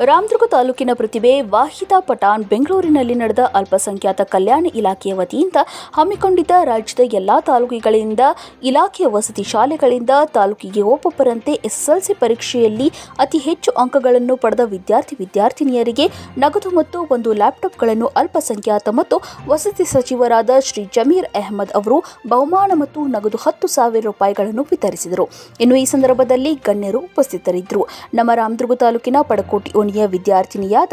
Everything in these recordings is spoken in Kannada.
ರಾಮದುರ್ಗ ತಾಲೂಕಿನ ಪ್ರತಿಭೆ ವಾಹಿದಾ ಪಠಾಣ್ ಬೆಂಗಳೂರಿನಲ್ಲಿ ನಡೆದ ಅಲ್ಪಸಂಖ್ಯಾತ ಕಲ್ಯಾಣ ಇಲಾಖೆಯ ವತಿಯಿಂದ ಹಮ್ಮಿಕೊಂಡಿದ್ದ ರಾಜ್ಯದ ಎಲ್ಲಾ ತಾಲೂಕುಗಳಿಂದ ಇಲಾಖೆಯ ವಸತಿ ಶಾಲೆಗಳಿಂದ ತಾಲೂಕಿಗೆ ಒಬ್ಬೊಬ್ಬರಂತೆ ಎಸ್ಎಸ್ಎಲ್ಸಿ ಪರೀಕ್ಷೆಯಲ್ಲಿ ಅತಿ ಹೆಚ್ಚು ಅಂಕಗಳನ್ನು ಪಡೆದ ವಿದ್ಯಾರ್ಥಿ ವಿದ್ಯಾರ್ಥಿನಿಯರಿಗೆ ನಗದು ಮತ್ತು ಒಂದು ಲ್ಯಾಪ್ಟಾಪ್ಗಳನ್ನು ಅಲ್ಪಸಂಖ್ಯಾತ ಮತ್ತು ವಸತಿ ಸಚಿವರಾದ ಶ್ರೀ ಜಮೀರ್ ಅಹಮದ್ ಅವರು ಬಹುಮಾನ ಮತ್ತು ನಗದು ಹತ್ತು ಸಾವಿರ ರೂಪಾಯಿಗಳನ್ನು ವಿತರಿಸಿದರು. ಇನ್ನು ಈ ಸಂದರ್ಭದಲ್ಲಿ ಗಣ್ಯರು ಉಪಸ್ಥಿತರಿದ್ದರು. ನಮ್ಮ ರಾಮದುರ್ಗ ತಾಲೂಕಿನ ಪಡಕೋಟಿ ಓಣಿಯ ವಿದ್ಯಾರ್ಥಿನಿಯಾದ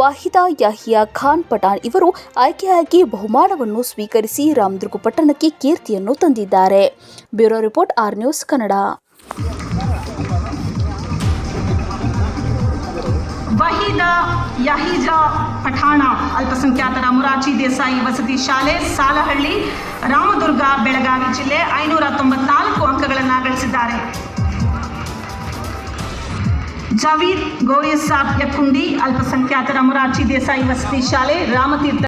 ವಾಹಿದಾ ಯಾಹಿಯಾ ಖಾನ್ ಪಠಾಣ್ ಇವರು ಆಯ್ಕೆಯಾಗಿ ಬಹುಮಾನವನ್ನು ಸ್ವೀಕರಿಸಿ ರಾಮದುರ್ಗ ಪಟ್ಟಣಕ್ಕೆ ಕೀರ್ತಿಯನ್ನು ತಂದಿದ್ದಾರೆ. Bureau report R News Kannada. Waheeda ಯಹಿಜಾ Pathan, ಅಲ್ಪಸಂಖ್ಯಾತರ ಮುರಾಚಿ ದೇಸಾಯಿ ವಸತಿ ಶಾಲೆ, ಸಾಲಹಳ್ಳಿ, ರಾಮದುರ್ಗ, ಬೆಳಗಾವಿ ಜಿಲ್ಲೆ ಐನೂರ ತೊಂಬತ್ನಾಲ್ಕು ಅಂಕಗಳನ್ನು ಗಳಿಸಿದ್ದಾರೆ. ಜಾವೀದ್ ಗೋರಿಯಸಾಬ್ ಯಕ್ಕುಂಡಿ ಅಲ್ಪಸಂಖ್ಯಾತರ ಮುರಾರ್ಜಿ ದೇಸಾಯಿ ವಸತಿ ಶಾಲೆ ರಾಮತೀರ್ಥ